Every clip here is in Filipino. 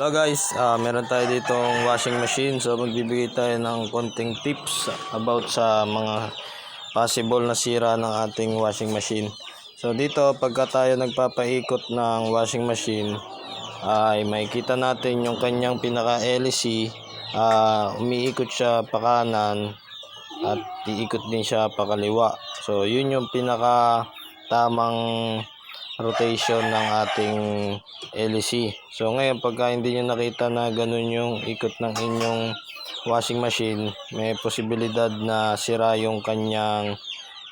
Hello guys, ah meron tayo ditong washing machine so magbibigay tayo ng konting tips about sa mga possible na sira ng ating washing machine. So dito pagka tayo nagpapaikot ng washing machine ay makikita natin yung kanyang pinaka LC ah umiikot siya pa kanan at iikot din siya pa kaliwa. So yun yung pinaka tamang rotation ng ating LEC. So ngayon pagka hindi nyo nakita na ganun yung ikot ng inyong washing machine, may posibilidad na sira yung kanyang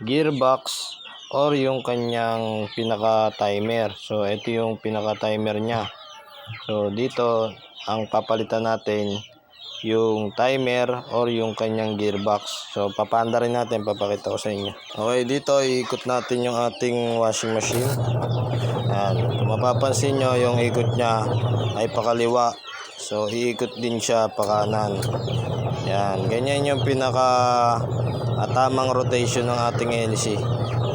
gearbox or yung kanyang pinaka timer. So ito yung pinaka timer niya. So dito ang papalitan natin yung timer or yung kanyang gearbox. So papanda rin natin, papakita ko sa inyo. Okay, dito iikot natin yung ating washing machine. Yan. Kung mapapansin nyo, yung ikot niya ay pakaliwa. So, iikot din siya pa kanan. Yan. Ganyan yung pinaka ah, tamang rotation ng ating LC.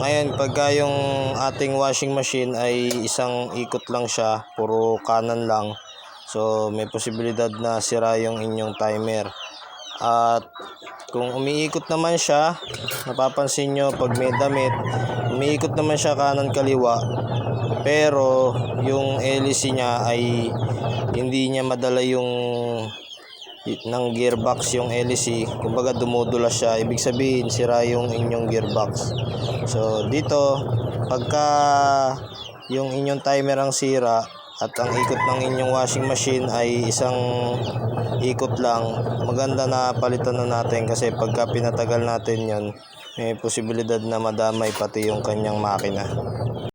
Ngayon, pagka yung ating washing machine ay isang ikot lang siya, puro kanan lang. So, may posibilidad na sira yung inyong timer. At kung umiikot naman siya, napapansin nyo pag may damit, umiikot naman siya kanan kaliwa, pero yung LEC niya ay hindi niya madala yung ng gearbox yung LEC kumbaga dumudula siya. Ibig sabihin sira yung inyong gearbox. So dito pagka yung inyong timer ang sira at ang ikot ng inyong washing machine ay isang ikot lang. Maganda na palitan na natin kasi pagka pinatagal natin yon may posibilidad na madamay pati yung kanyang makina